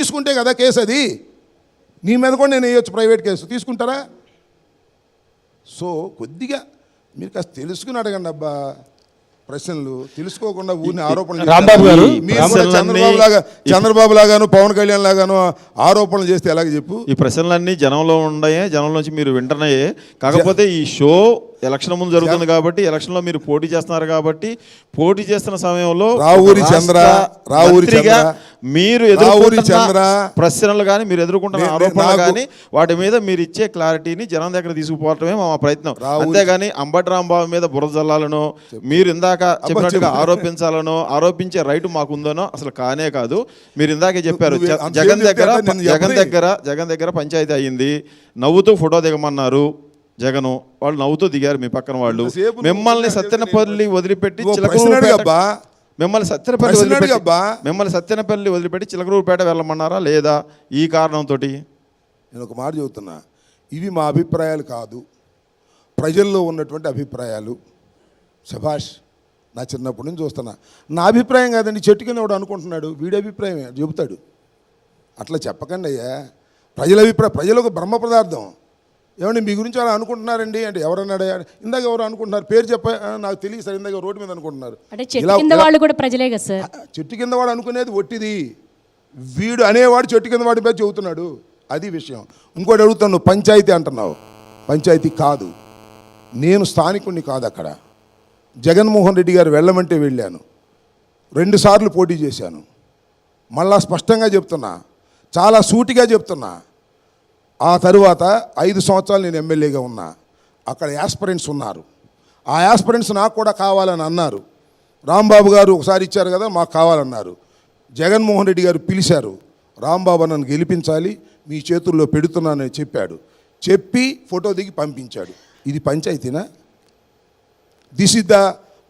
తీసుకుంటే కదా కేసు అది. నీ మీద కూడా నేను వేయొచ్చు ప్రైవేట్ కేసు. తీసుకుంటారా? సో కొద్దిగా మీరు కాస్త తెలుసుకుని అడగండి అబ్బా. ప్రశ్నలు తెలుసుకోకుండా ఊరిని ఆరోపణలు రాంబాబు గారు, చంద్రబాబు లాగా చంద్రబాబు లాగాను పవన్ కళ్యాణ్ లాగాను ఆరోపణలు చేస్తే ఎలాగ చెప్పు? ఈ ప్రశ్నలన్నీ జనంలో ఉన్నాయే జనంలోంచి మీరు వింటున్నాయే. కాకపోతే ఈ షో ఎలక్షన్ ముందు జరుగుతుంది కాబట్టి ఎలక్షన్లో మీరు పోటీ చేస్తున్నారు కాబట్టి పోటీ చేస్తున్న సమయంలో రావూరి చంద్ర, రావూరి మీరు ఎదుర్కొంటున్న చంద్ర, ప్రశ్నలు కానీ మీరు ఎదుర్కొంటున్న ఆరోపణలు కానీ వాటి మీద మీరు ఇచ్చే క్లారిటీని జనం దగ్గర తీసుకుపోవటమే మా ప్రయత్నం. అంతేగాని అంబటి రాంబాబు మీద బురద జల్లాలనో మీరు ఇందాక చెప్పినట్టుగా చెప్పు. ఆరోపించాలనో ఆరోపించే రైట్ మాకుందనో అసలు కానే కాదు. మీరు ఇందాకే చెప్పారు జగన్ దగ్గర జగన్. దగ్గర జగన్ దగ్గర పంచాయతీ అయ్యింది. నవ్వుతూ ఫోటో దిగమన్నారు. జగను వాళ్ళు నవ్వుతూ దిగారు మీ పక్కన వాళ్ళు. మిమ్మల్ని సత్యనపల్లి వదిలిపెట్టి. మిమ్మల్ని సత్యనపల్లి వదిలిపెట్టి. మిమ్మల్ని సత్యనపల్లి వదిలిపెట్టి చిలకలూరుపేట వెళ్ళమన్నారా లేదా ఈ కారణంతో నేను ఒక మాట చెబుతున్నా. ఇవి మా అభిప్రాయాలు కాదు. ప్రజల్లో ఉన్నటువంటి అభిప్రాయాలు. శభాష్ నా చిన్నప్పటి నుంచి చూస్తున్నా. నా అభిప్రాయం కాదండి చెట్టు కింద వాడు అనుకుంటున్నాడు. వీడి అభిప్రాయమే చెబుతాడు. అట్లా చెప్పకండి అయ్యా. ప్రజల అభిప్రాయం ప్రజలు ఒక బ్రహ్మ పదార్థం. ఏమండి మీ గురించి అలా అనుకుంటున్నారండి? అంటే ఎవరన్నాడా ఇందాక ఎవరు అనుకుంటున్నారు? పేరు చెప్ప నాకు తెలియదు సార్ ఇందాక రోడ్డు మీద అనుకుంటున్నారు. అంటే చెట్టు కింద ఇలా- వాళ్ళు కూడా ప్రజలే కదా సార్. చెట్టు కింద వాడు అనుకునేది ఒట్టిది. వీడు అనేవాడు చెట్టు కింద వాడి మీద చెబుతున్నాడు. అది విషయం. ఇంకోటి అడుగుతాను నువ్వు పంచాయతీ అంటున్నావు. పంచాయతీ కాదు. నేను స్థానికుడిని కాదు అక్కడ. జగన్మోహన్ రెడ్డి గారు వెళ్ళమంటే వెళ్ళాను. రెండుసార్లు పోటీ చేశాను. మళ్ళా స్పష్టంగా చెప్తున్నా. చాలా సూటిగా చెప్తున్నా. ఆ తరువాత ఐదు సంవత్సరాలు నేను ఎమ్మెల్యేగా ఉన్నా. అక్కడ యాస్పరెంట్స్ ఉన్నారు. ఆ యాస్పరెంట్స్ నాకు కూడా కావాలని అన్నారు. రాంబాబు గారు ఒకసారి ఇచ్చారు కదా మాకు కావాలన్నారు. జగన్మోహన్ రెడ్డి గారు పిలిచారు. రాంబాబు నన్ను గెలిపించాలి మీ చేతుల్లో పెడుతున్నానని చెప్పాడు. చెప్పి ఫోటో దిగి పంపించాడు. ఇది పంచాయతీనా? This is the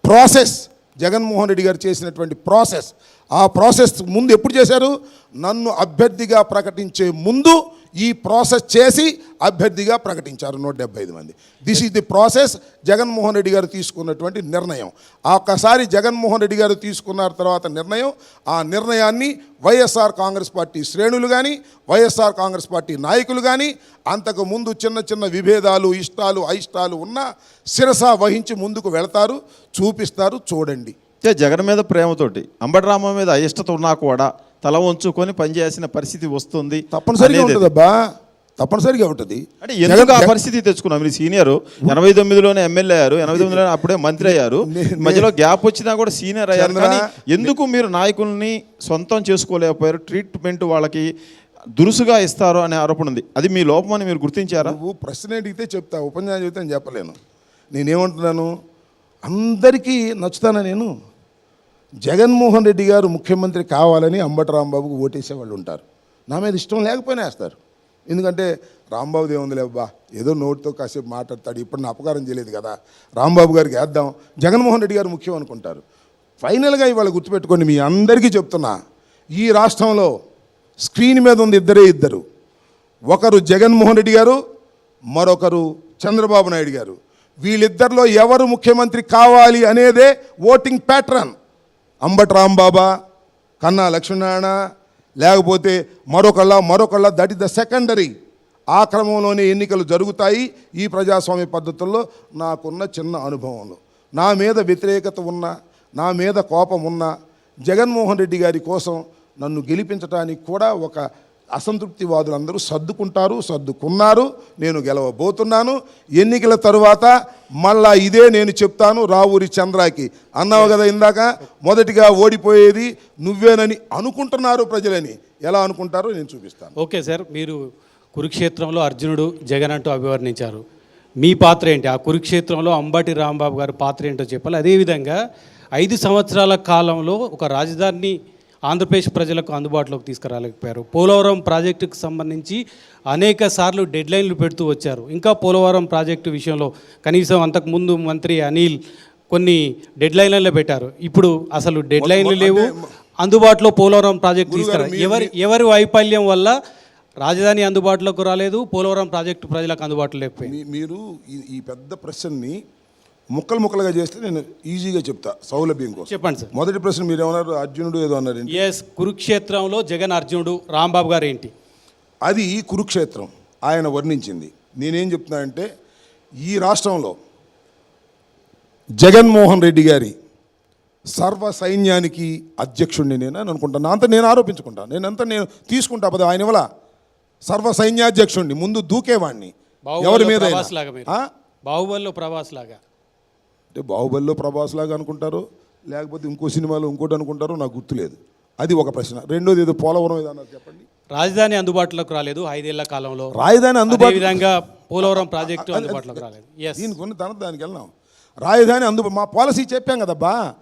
process Jaganmohan Reddy garu చేసినటువంటి ప్రాసెస్ ఆ ప్రాసెస్ ముందు ఎప్పుడు చేశారు? నన్ను అభ్యర్థిగా ప్రకటించే ముందు ఈ ప్రాసెస్ చేసి అభ్యర్థిగా ప్రకటించారు నూట డెబ్బై ఐదు మంది. This is the process Jaganmohan Reddy garu తీసుకున్నటువంటి నిర్ణయం. ఆ ఒక్కసారి జగన్మోహన్ రెడ్డి గారు తీసుకున్న తర్వాత నిర్ణయం ఆ నిర్ణయాన్ని వైఎస్ఆర్ కాంగ్రెస్ పార్టీ శ్రేణులు కానీ వైఎస్ఆర్ కాంగ్రెస్ పార్టీ నాయకులు కానీ అంతకు ముందు చిన్న చిన్న విభేదాలు ఇష్టాలు అయిష్టాలు ఉన్నా శిరస వహించి ముందుకు వెళతారు చూపిస్తారు చూడండి. అంటే జగన్ మీద ప్రేమతోటి అంబటి రామ మీద అయిష్టత ఉన్నా కూడా తల వంచుకొని పనిచేయాల్సిన పరిస్థితి వస్తుంది తప్పనిసరిగా. ఉంటుందబ్బా. తప్పనిసరిగా ఉంటుంది. అంటే ఎందుకు ఆ పరిస్థితి తెచ్చుకున్నాం? మీరు సీనియర్. ఎనభై తొమ్మిదిలోనే ఎమ్మెల్యే అయ్యారు. ఎనభై తొమ్మిదిలోనే అప్పుడే మంత్రి అయ్యారు. మధ్యలో గ్యాప్ వచ్చినా కూడా సీనియర్ అయ్యారు. కానీ ఎందుకు మీరు నాయకుల్ని సొంతం చేసుకోలేకపోయారు? ట్రీట్మెంట్ వాళ్ళకి దురుసుగా ఇస్తారు అనే ఆరోపణ ఉంది. అది మీ లోపం అని మీరు గుర్తించారా? నువ్వు ప్రశ్న అడిగితే చెప్తా ఉపన్యాసం చెబితే నేను చెప్పలేను. నేనేమంటున్నాను? అందరికీ నచ్చుతానా నేను? జగన్మోహన్ రెడ్డి గారు ముఖ్యమంత్రి కావాలని అంబటి రాంబాబుకు ఓటేసే వాళ్ళు ఉంటారు. నా మీద ఇష్టం లేకపోయినా వేస్తారు. ఎందుకంటే రాంబాబు ఏముందిలే అబ్బా ఏదో నోటితో కాసేపు మాట్లాడతాడు. ఇప్పుడు నా అపకారం చేయలేదు కదా. రాంబాబు గారికి వేద్దాం. జగన్మోహన్ రెడ్డి గారు ముఖ్యం అనుకుంటారు. ఫైనల్గా ఇవాళ గుర్తుపెట్టుకొని మీ అందరికీ చెప్తున్నా. ఈ రాష్ట్రంలో స్క్రీన్ మీద ఉంది ఇద్దరే ఇద్దరు. ఒకరు జగన్మోహన్ రెడ్డి గారు మరొకరు చంద్రబాబు నాయుడు గారు. వీళ్ళిద్దరిలో ఎవరు ముఖ్యమంత్రి కావాలి అనేదే ఓటింగ్ ప్యాటర్న్. అంబటి రాంబాబా కన్నా లక్ష్మీనారాయణ లేకపోతే మరొకళ్ళ మరొకళ్ళ దట్ ఇస్ ద సెకండరీ. ఆ క్రమంలోనే ఎన్నికలు జరుగుతాయి. ఈ ప్రజాస్వామ్య పద్ధతుల్లో నాకున్న చిన్న అనుభవంలో. నా మీద వ్యతిరేకత ఉన్న నా మీద కోపం ఉన్న జగన్మోహన్ రెడ్డి గారి కోసం నన్ను గెలిపించడానికి కూడా ఒక అసంతృప్తివాదులందరూ సర్దుకుంటారు సర్దుకున్నారు నేను గెలవబోతున్నాను. ఎన్నికల తరువాత మళ్ళా ఇదే నేను చెప్తాను రావూరి చంద్రాకి. అన్నావు కదా ఇందాక మొదటిగా ఓడిపోయేది నువ్వేనని అనుకుంటున్నారు ప్రజలని. ఎలా అనుకుంటారో నేను చూపిస్తాను. ఓకే సార్ మీరు కురుక్షేత్రంలో అర్జునుడు జగన్ అంటూ అభివర్ణించారు. మీ పాత్ర ఏంటి? ఆ కురుక్షేత్రంలో అంబటి రాంబాబు గారి పాత్ర ఏంటో చెప్పాలి. అదేవిధంగా ఐదు సంవత్సరాల కాలంలో ఒక రాజధానిని ఆంధ్రప్రదేశ్ ప్రజలకు అందుబాటులోకి తీసుకురాలేకపోయారు. పోలవరం ప్రాజెక్టుకు సంబంధించి అనేక సార్లు డెడ్లైన్లు పెడుతూ వచ్చారు. ఇంకా పోలవరం ప్రాజెక్టు విషయంలో కనీసం అంతకుముందు మంత్రి అనిల్ కొన్ని డెడ్లైన్లలో పెట్టారు. ఇప్పుడు అసలు డెడ్లైన్లు లేవు. అందుబాటులో పోలవరం ప్రాజెక్టు తీసుకురా ఎవరి ఎవరి వైఫల్యం వల్ల రాజధాని అందుబాటులోకి రాలేదు పోలవరం ప్రాజెక్టు ప్రజలకు అందుబాటులో లేకపోయింది. మీరు ఈ పెద్ద ప్రశ్నని ముక్కలు ముక్కలుగా చేస్తే నేను ఈజీగా చెప్తా సౌలభ్యం కోసం. చెప్పండి సార్. మొదటి ప్రశ్న మీరు ఏమన్నారు అర్జునుడు ఏదో అన్నారు ఎస్ కురుక్షేత్రంలో జగన్ అర్జునుడు రాంబాబు గారు ఏంటి? అది కురుక్షేత్రం ఆయన వర్ణించింది. నేనేం చెప్తున్నానంటే ఈ రాష్ట్రంలో జగన్మోహన్ రెడ్డి గారి సర్వ సైన్యానికి అధ్యక్షుడిని నేను అని అనుకుంటాను అంత నేను ఆరోపించుకుంటాను నేనంతా నేను తీసుకుంటా పద ఆయన వల్ల సర్వ సైన్యాధ్యక్షుడిని ముందు దూకేవాడిని ఎవరి మీద బాహుబలిలో ప్రభాస్ లాగా అంటే బాహుబలిలో ప్రభాస్ లాగా అనుకుంటారు లేకపోతే ఇంకో సినిమాలో ఇంకోటి అనుకుంటారో నాకు గుర్తులేదు. అది ఒక ప్రశ్న. రెండోది ఏదో పోలవరం ఏదో అన్నారు చెప్పండి. రాజధాని అందుబాటులోకి రాలేదు ఐదేళ్ళ కాలంలో. రాజధాని అదే అందుబాటు విధంగా పోలవరం ప్రాజెక్టు అందుబాటులోకి రాలేదు. దీనికి ఉన్న తన దానికి వెళ్దాం. రాజధాని అందు మా పాలసీ చెప్పాం కదబ్బా.